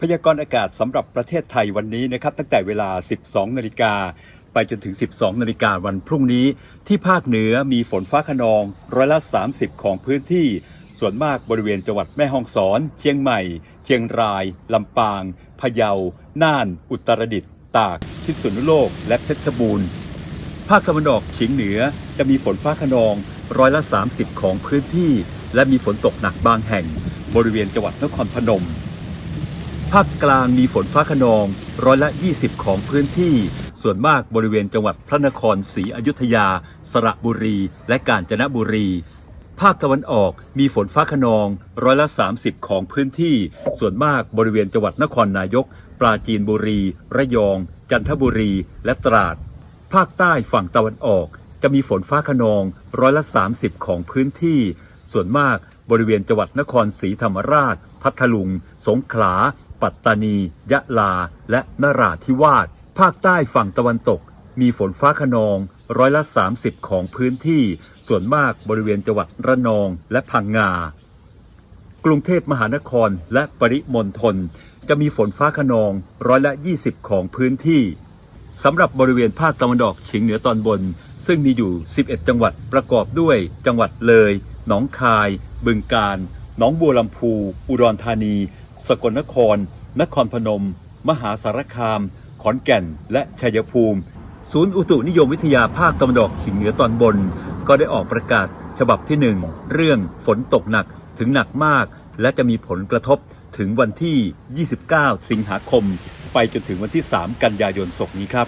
พยากรณ์อากาศสำหรับประเทศไทยวันนี้นะครับตั้งแต่เวลา 12 นาฬิกาไปจนถึง 12 นาฬิกาวันพรุ่งนี้ ที่ภาคเหนือมีฝนฟ้าขนองร้อยละ 30 ของพื้นที่ ส่วนมากบริเวณจังหวัดแม่ฮ่องสอน เชียงใหม่ เชียงราย ลำปาง พะเยา น่าน อุตรดิตถ์ตาก พิษณุโลก และเพชรบูรณ์ ภาคตะวันออกเฉียงเหนือจะมีฝนฟ้าขนองร้อยละ 30 ของพื้นที่ และมีฝนตกหนักบางแห่ง บริเวณจังหวัดนครพนม ภาคกลางมีฝนฟ้าขนองร้อยละ 20 ของพื้นที่ ส่วนมากบริเวณจังหวัดพระนครศรีอยุธยา สระบุรี และกาญจนบุรี ภาคตะวันออกมีฝนฟ้าขนองร้อยละ 30 ของพื้นที่ ส่วนมากบริเวณจังหวัดนครนายก ปราจีนบุรี ระยอง จันทบุรี และตราด ภาคใต้ฝั่งตะวันออก จะมีฝนฟ้าขนองร้อยละ 30 ของพื้นที่ ส่วนมากบริเวณจังหวัดนครศรีธรรมราช พัทลุง สงขลา ปัตตานี ยะลา และนราธิวาส ภาคใต้ฝั่งตะวันตก มีฝนฟ้าขนองร้อยละ 30 ของพื้นที่ ส่วนมากบริเวณจังหวัดระนองและพังงา กรุงเทพมหานครและปริมณฑลจะมีฝนฟ้าขนองร้อยละ 20 ของพื้นที่สำหรับบริเวณภาคตะวันออกเฉียงเหนือตอนบน ซึ่งมีอยู่ 11 จังหวัดประกอบด้วย จังหวัดเลย หนองคาย บึงกาฬ หนองบัวลำพู อุดรธานี สกลนคร นครพนม มหาสารคาม ขอนแก่น และชัยภูมิ ศูนย์อุตุนิยมวิทยาภาคตะวันออกเฉียงเหนือตอนบน ก็ได้ออกประกาศฉบับที่ 1 เรื่องฝนตกหนักถึงหนักมาก และจะมีผลกระทบถึงวันที่ 29 สิงหาคม ไปจนถึงวันที่ 3 กันยายนศกนี้ครับ